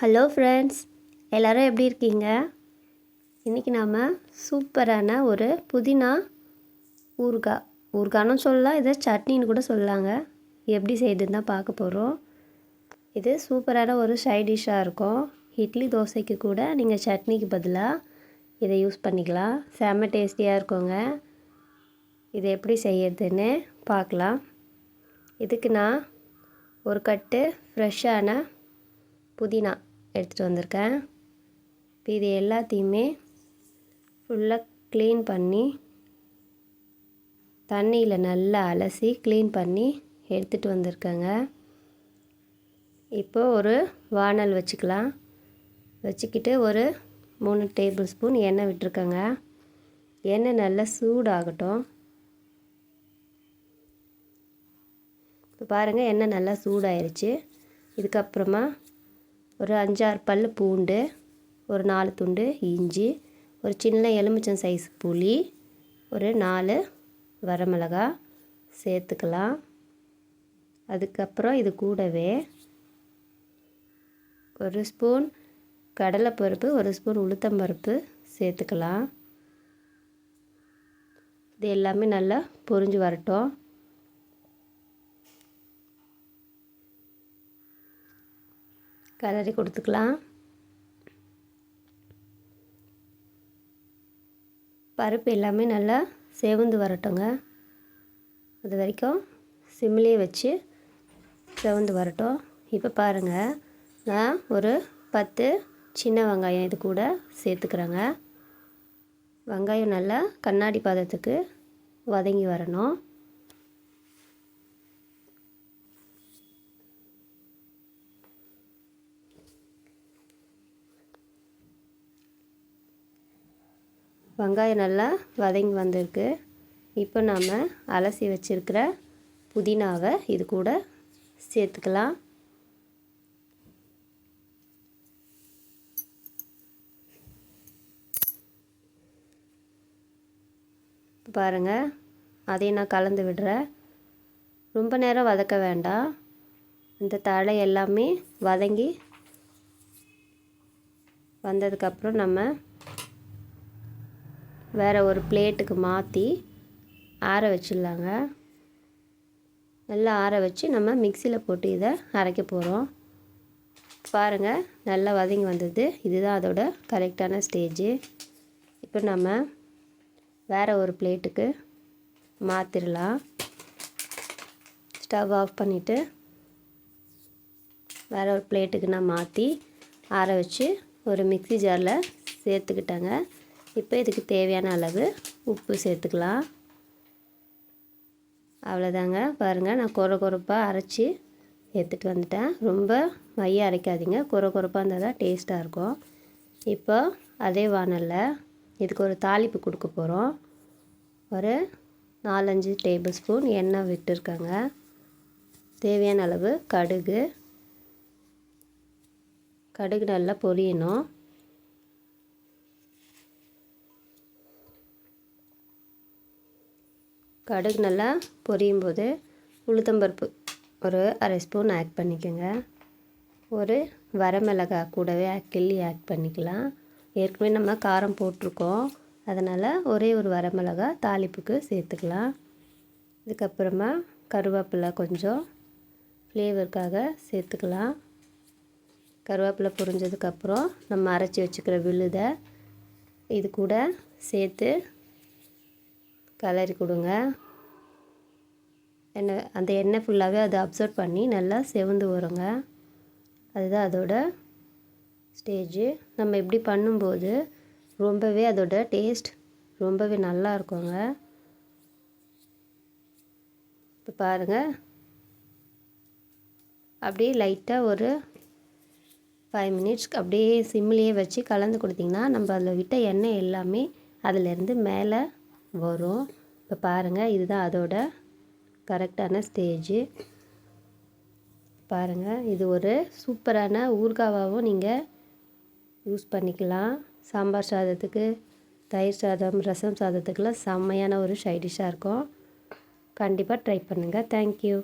Hello friends எல்லோரும் எப்படி இருக்கீங்க? இன்றைக்கி நாம் சூப்பரான ஒரு புதினா ஊறுகாய் ஊறுகான்னு சொல்லலாம் இதை சட்னின்னு கூட சொல்லலாங்க. எப்படி செய்யுதுன்னு தான் பார்க்க போகிறோம் இது சூப்பரான ஒரு சைட் டிஷ்ஷாக இருக்கும். இட்லி தோசைக்கு கூட நீங்கள் சட்னிக்கு பதிலாக இதை யூஸ் பண்ணிக்கலாம். செம்ம டேஸ்டியாக இருக்குங்க. இதை எப்படி செய்யறதுன்னு பார்க்கலாம். இதுக்கு நான் ஒரு கட்டு ஃப்ரெஷ்ஷான புதினா எடுத்துகிட்டு வந்திருக்கேன். இப்போ இது எல்லாத்தையுமே ஃபுல்லாக க்ளீன் பண்ணி தண்ணியில் நல்லா அலசி க்ளீன் பண்ணி எடுத்துகிட்டு வந்திருக்கேங்க. இப்போ ஒரு வானல் வச்சுக்கலாம். வச்சுக்கிட்டு ஒரு மூணு டேபிள் ஸ்பூன் எண்ணெய் விட்டுருக்கேங்க. எண்ணெய் நல்லா சூடாகட்டும். இப்போ பாருங்கள் எண்ணெய் நல்லா சூடாயிருச்சு. இதுக்கப்புறமா ஒரு அஞ்சாறு பல் பூண்டு ஒரு நாலு துண்டு இஞ்சி ஒரு சின்ன எலுமிச்சம் சைஸ் புளி ஒரு நாலு வரமிளகா சேர்த்துக்கலாம். அதுக்கப்புறம் இது கூடவே ஒரு ஸ்பூன் கடலைப்பருப்பு ஒரு ஸ்பூன் உளுத்தம்பருப்பு சேர்த்துக்கலாம். இது எல்லாமே நல்லா பொரிஞ்சு வரட்டும். கலரி கொடுத்துக்கலாம். பருப்பு எல்லாமே நல்லா செவந்து வரட்டுங்க. அது வரைக்கும் சிம்லேயே வச்சு செவந்து வரட்டும். இப்போ பாருங்கள் நான் ஒரு பத்து சின்ன வெங்காயம் இது கூட சேர்த்துக்கிறேங்க. வெங்காயம் நல்லா கண்ணாடி பாதத்துக்கு வதங்கி வரணும். வெங்காயம் நல்லா வதங்கி வந்திருக்கு. இப்போ நாம் அலசி வச்சுருக்கிற புதினாவை இது கூட சேர்த்துக்கலாம். பாருங்கள் அதையும் நான் கலந்து விடுறேன். ரொம்ப நேரம் வதக்க வேண்டாம். இந்த தழை எல்லாமே வதங்கி வந்ததுக்கப்புறம் நம்ம வேறு ஒரு பிளேட்டுக்கு மாற்றி ஆற வச்சிடலாங்க. நல்லா ஆற வச்சு நம்ம மிக்சியில் போட்டு இதை அரைக்க போகிறோம் பாருங்கள் நல்லா வதங்கி வந்தது. இதுதான் அதோட கரெக்டான ஸ்டேஜு இப்போ நம்ம வேறு ஒரு பிளேட்டுக்கு மாற்றிடலாம் ஸ்டவ் ஆஃப் பண்ணிவிட்டு வேறு ஒரு பிளேட்டுக்கு நான் மாற்றி ஆற வச்சு ஒரு மிக்சி ஜாரில் சேர்த்துக்கிட்டேங்க. இப்போ இதுக்கு தேவையான அளவு உப்பு சேர்த்துக்கலாம். அவ்வளோதாங்க. பாருங்கள் நான் குறை குறைப்பாக அரைச்சி எடுத்துகிட்டு வந்துட்டேன். ரொம்ப மைய அரைக்காதீங்க. குறை குறைப்பாக இருந்தால் தான் டேஸ்ட்டாக இருக்கும். இப்போ அதே வானலில் இதுக்கு ஒரு தாளிப்பு கொடுக்க போகிறோம் ஒரு நாலஞ்சு டேபிள் ஸ்பூன் எண்ணெய் விட்டுருக்காங்க. தேவையான அளவு கடுகு. கடுகு நல்லா பொரியணும். கடுகு நல்லா பொரியும் போது உளுத்தம்பருப்பு ஒரு அரை ஸ்பூன் ஆட் பண்ணிக்கோங்க. ஒரு வரமிளகா கூடவே கிள்ளி ஆட் பண்ணிக்கலாம். ஏற்கனவே நம்ம காரம் போட்டிருக்கோம். அதனால் ஒரே ஒரு வரமிளகா தாளிப்புக்கு சேர்த்துக்கலாம். இதுக்கப்புறமா கருவேப்பிலை கொஞ்சம் ஃப்ளேவருக்காக சேர்த்துக்கலாம். கருவேப்பிலை பொரிஞ்சதுக்கப்புறம் நம்ம அரைச்சி வச்சுக்கிற விழுதை இது கூட சேர்த்து கலரி கொடுங்க. எண்ணெய் அந்த எண்ணெய் ஃபுல்லாகவே அதை அப்சர்வ் பண்ணி நல்லா செவந்து வருங்க. அதுதான் அதோட ஸ்டேஜு நம்ம இப்படி பண்ணும்போது ரொம்பவே அதோட டேஸ்ட் ரொம்பவே நல்லா இருக்குங்க. இப்போ பாருங்கள் அப்படியே லைட்டாக ஒரு ஃபைவ் மினிட்ஸ் அப்படியே சிம்லேயே வச்சு கலந்து கொடுத்திங்கன்னா நம்ம அதில் விட்ட எண்ணெய் எல்லாமே அதிலேருந்து மேலே வரும். இப்போ பாருங்கள் இதுதான் அதோட கரெக்டான ஸ்டேஜு. பாருங்கள் இது ஒரு சூப்பரான ஊறுகாவாகவும் நீங்கள் யூஸ் பண்ணிக்கலாம். சாம்பார் சாதத்துக்கு தயிர் சாதம் ரசம் சாதத்துக்கெலாம் செம்மையான ஒரு சைடிஷாக இருக்கும். கண்டிப்பாக ட்ரை பண்ணுங்கள் தேங்க்யூ